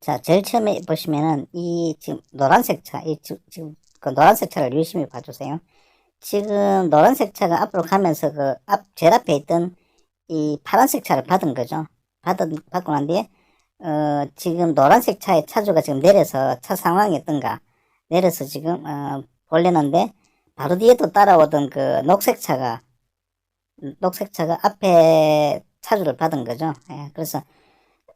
자, 제일 처음에 보시면은 이 지금 노란색 차, 이 지- 지금 그 노란색 차를 유심히 봐주세요. 지금 노란색 차가 앞으로 가면서 그 앞, 제일 앞에 있던 이 파란색 차를 받은 거죠. 받은, 받고 난 뒤에, 어, 지금 노란색 차의 차주가 지금 내려서 차 상황이 어떤가. 내려서 지금, 어, 볼려는데, 바로 뒤에 또 따라오던 그 녹색 차가, 녹색 차가 앞에 차주를 받은 거죠. 예, 그래서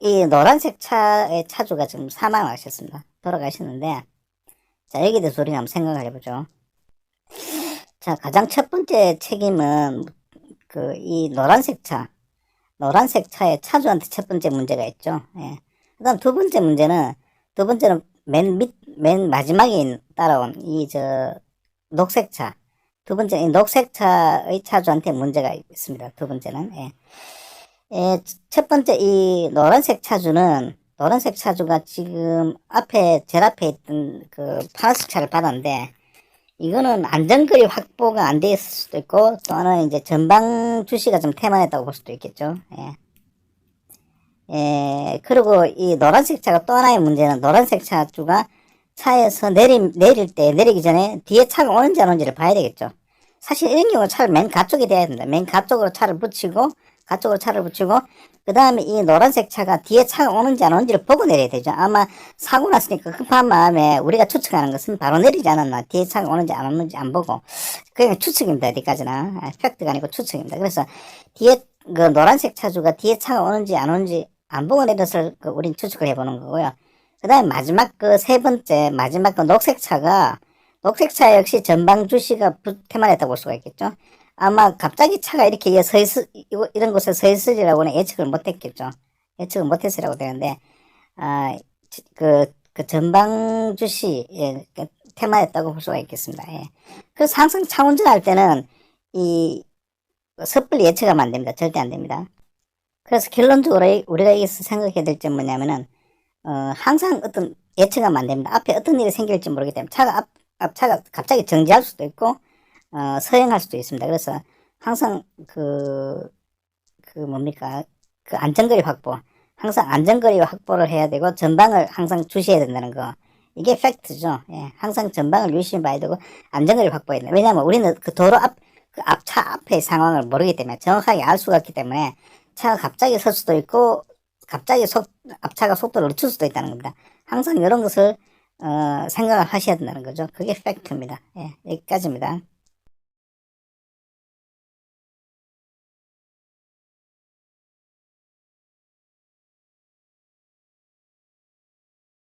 이 노란색 차의 차주가 지금 사망하셨습니다. 돌아가셨는데, 자, 여기에 대해서 우리가 한번 생각을 해보죠. 자, 가장 첫 번째 책임은 그 이 노란색 차, 노란색 차의 차주한테 첫 번째 문제가 있죠. 예. 그다음 두 번째 문제는 두 번째는 맨 밑, 맨 마지막에 따라온 이 저 녹색 차. 두 번째 이 녹색 차의 차주한테 문제가 있습니다. 두 번째는 예. 예, 첫 번째 이 노란색 차주는 노란색 차주가 지금 앞에 제일 앞에 있던 그 파란색 차를 받았는데 이거는 안전거리 확보가 안 돼 있을 수도 있고 또 하나는 이제 전방 주시가 좀 태만했다고 볼 수도 있겠죠. 예. 예, 그리고 이 노란색 차가 또 하나의 문제는 노란색 차주가 차에서 내리, 내릴 때 내리기 전에 뒤에 차가 오는지 안 오는지를 봐야 되겠죠. 사실 이런 경우 차를 맨 가쪽에 대야 된다. 맨 가쪽으로 차를 붙이고 가쪽으로 차를 붙이고 그 다음에 이 노란색 차가 뒤에 차가 오는지 안 오는지를 보고 내려야 되죠. 아마 사고 났으니까 급한 마음에 우리가 추측하는 것은 바로 내리지 않았나. 뒤에 차가 오는지 안 오는지 안 보고. 그냥 추측입니다. 어디까지나. 아, 팩트가 아니고 추측입니다. 그래서 뒤에 그 노란색 차주가 뒤에 차가 오는지 안 오는지 안 보고 내렸을 그 우린 추측을 해보는 거고요. 그 다음에 마지막 그 세 번째 마지막 그 녹색 차가 녹색 차 역시 전방 주시가 태만했다고 볼 수가 있겠죠. 아마 갑자기 차가 이렇게 서 이거- 이런 곳에 서 있으리라고는 예측을 못 했겠죠. 예측을 못 했으라고 되는데, 아, 지- 그, 그 전방 주시, 예, 그 테마였다고 볼 수가 있겠습니다. 예. 그래서 항상 차 운전할 때는 이 섣불리 예측하면 안 됩니다. 절대 안 됩니다. 그래서 결론적으로 이- 우리가 여기서 생각해야 될 점은 뭐냐면은, 어, 항상 어떤 예측하면 안 됩니다. 앞에 어떤 일이 생길지 모르기 때문에 차가 앞, 앞 차가 갑자기 정지할 수도 있고, 어, 서행할 수도 있습니다. 그래서 항상 그, 그 뭡니까? 그 안전거리 확보. 항상 안전거리 확보를 해야 되고 전방을 항상 주시해야 된다는 거. 이게 팩트죠. 예. 항상 전방을 유심히 봐야 되고 안전거리 확보해야 된다. 왜냐하면 우리는 그 도로 앞, 그 앞차 앞의 상황을 모르기 때문에 정확하게 알 수가 없기 때문에 차가 갑자기 설 수도 있고 갑자기 속, 앞차가 속도를 늦출 수도 있다는 겁니다. 항상 이런 것을 어, 생각을 하셔야 된다는 거죠. 그게 팩트입니다. 예, 여기까지입니다.